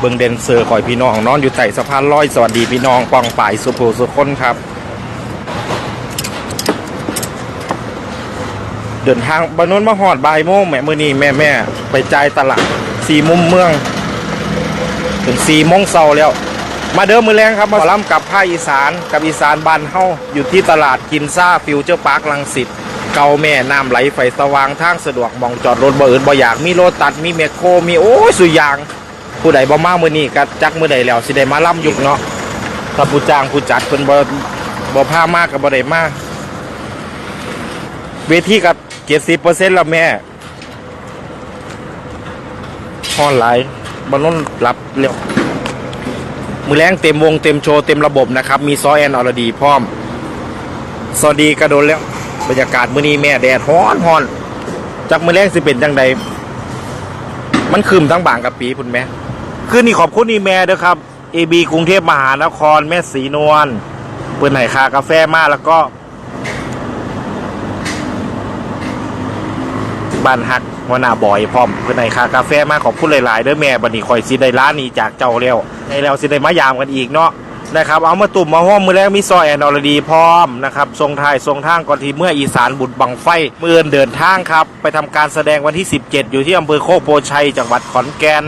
เบิงเดนเซอร์คอยพี่น้องนอนอยู่ใต้สะพานลอยสวัสดีพี่น้องปองป่ายสุโภสุคนครับ เดินทางบานนนมาหอดบ่ายโมงแม่มือนี้แม่แม่ไปจ่ายตลาดสี่มุมเมืองถึงสี่โมงเช้าแล้ว มาเดิมมือแรงครับมาล่ำกับภาคอีสานกับอีสานบ้านเฮาอยู่ที่ตลาดกินซ่าฟิวเจอร์พาร์คลังสิตเกาแม่น้ำไหลไฟสว่างทางสะดวกมองจอดรถบ่อื่นบ่อยากมีโรตัดมีเมคโครมีโอ้ยสุดยาง ผู้ใดบ่มามื้อนี้ก็จักมื้อใดแล้วสิได้มาล่ำยุกเนาะถ้าผู้จ้างผู้จัดเพิ่นบ่บ่พามากก็บ่ได้มาเวทีกับ70%แล้วแม่ฮอนหลายบ่นนรับเร็วมือแรงเต็มวงเต็มโชว์เต็มระบบนะครับ มีซอแอนอรดีพร้อม สวัสดีกระโดนแล้ว บรรยากาศมื้อนี้แม่แดดฮ้อนฮ้อน จากมือแรงสิเป็นจังใดมันคืมทั้งบางกับปีพุ่นแม่ คือนี่ขอบคุณนี่แม่เด้อครับ AB กรุงเทพมหานคร แม่สีนวลเปิ้นให้ค่ากาแฟมากแล้วก็บ้านฮักวนาบอยพร้อมเพื่อนให้ค่ากาแฟมากขอบคุณหลายๆเด้อแม่บัดนี้คอยสิได้ร้านนี้จากเจ้าแล้วให้แล้วสิได้มายามกันอีกเนาะนะครับ เอามาตุ่มมาห้อมมือแรกมีซอยแอนอรดีพร้อมนะครับทรงไทยทรงทางก่อนที่เมื่ออีสานบุญบังไฟเมื่อเดินทางครับ ไปทำการแสดงวันที่ 17 อยู่ที่อำเภอโคกโพชัยจังหวัดขอนแก่น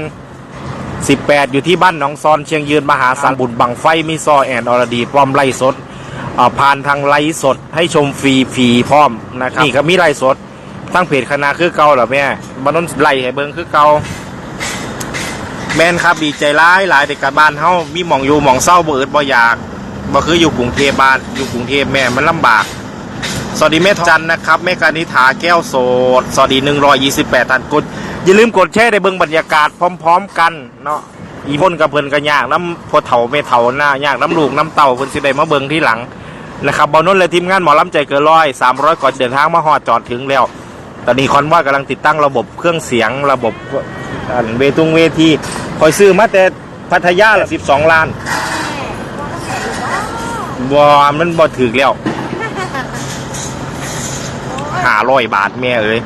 18 อยู่ที่บ้านหนองซอนเชียงยืนมหาสารบุญบังไฟมีซอแอนอรดีพร้อมไล่สดอ่าผ่านทางไลฟ์สดให้ชมฟรีฟรีพร้อมนะครับนี่ก็มีไลฟ์สดตั้งเพจคณะคือเก่าเหรอแม่มันต้องไล่ให้เบิ่งคือเก่าแม่นครับดีใจร้ายหลายเด็กกับบ้านเฮามีหมองอยู่หมองเศร้าบ่อึดบ่อยากบ่คืออยู่กรุงเทพบ้านอยู่กรุงเทพแม่มันลำบาก สวัสดีแม่ทองจันนะครับแม่กานิษฐาแก้วโสด สวัสดี 128ท่านกดอย่าลืมกดแชร์ได้เบิ่งบรรยากาศพร้อม ๆ กันเนาะอีพ่นกับเพิ่นก็ยากน้ำพอเฒ่าแม่เฒ่าหน้ายากน้ำลูกน้ำเต่าเพิ่นสิได้มาเบิ่งที่หลังนะครับเบานนท์และทีมงานหมอลำใจเกินร้อย300ก่อนเดินทางมาฮอดจอดถึงแล้ว ตอนนี้คอนว่ากำลังติดตั้งระบบเครื่องเสียงระบบอันเวทุงเวทีคอยซื้อมาแต่พัทยาละสิบสองล้านบอมันบอถือแล้ว ห้าร้อยบาทแม่เอ้ย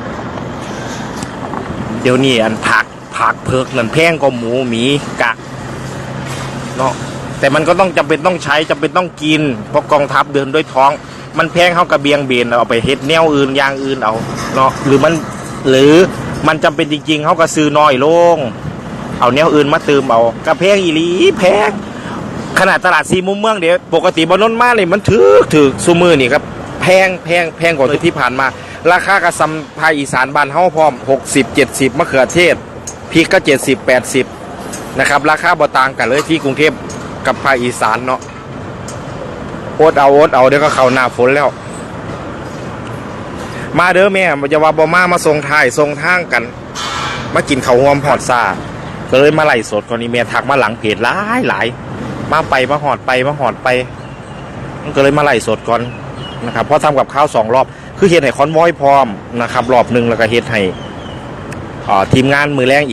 เดี๋ยวนี้อันผักผักเพิกนั่นแพงกว่าหมูหมีกะเนาะแต่มันก็ต้องจำเป็นต้องใช้จำเป็นต้องกิน เพราะกองทัพเดินด้วยท้อง มันแพงเข้ากับเบียงเบนเอาไปเฮ็ดแนวอื่นอย่างอื่นเอาเนาะหรือมันหรือมันจำเป็นจริงๆเขาก็ซื้อน้อยลง เอาแนวอื่นมาเติมเอากระแพงอีลีแพงขนาดตลาดซีมุมเมืองเดี๋ยวปกติบนนนมาเลยมันถือถือซูมือนี่ครับ พงแพงแพงกว่าที่ผ่านมา ราคากระซำภาคอีสานบานเฮาพร้อม 60 70มะเขือเทศพริกก็ 70 80 นะครับ ราคาบ่ต่างกันเลยที่กรุงเทพกับภาคอีสานเนาะโอดเอาโอดเอาเดี๋ยวก็เข้าหน้าฝนแล้ว มาเด้อแม่จะว่าบ่มามาส่งทายส่งทางกัน มากินข้าวหอมพอดซาก็เลยมาไล่สดคนนี้แม่ทักมาหลังเพจหลายหลายมาไปมาหอดไปมาหอดไปก็เลยมาไล่สดก่อน นะครับเพราะทำกับข้าวสองรอบ คือเฮ็ดให้คอนวอยพร้อมนะครับรอบหนึ่งแล้วก็เฮ็ดให้อ่าทีมงานมือแรงอีก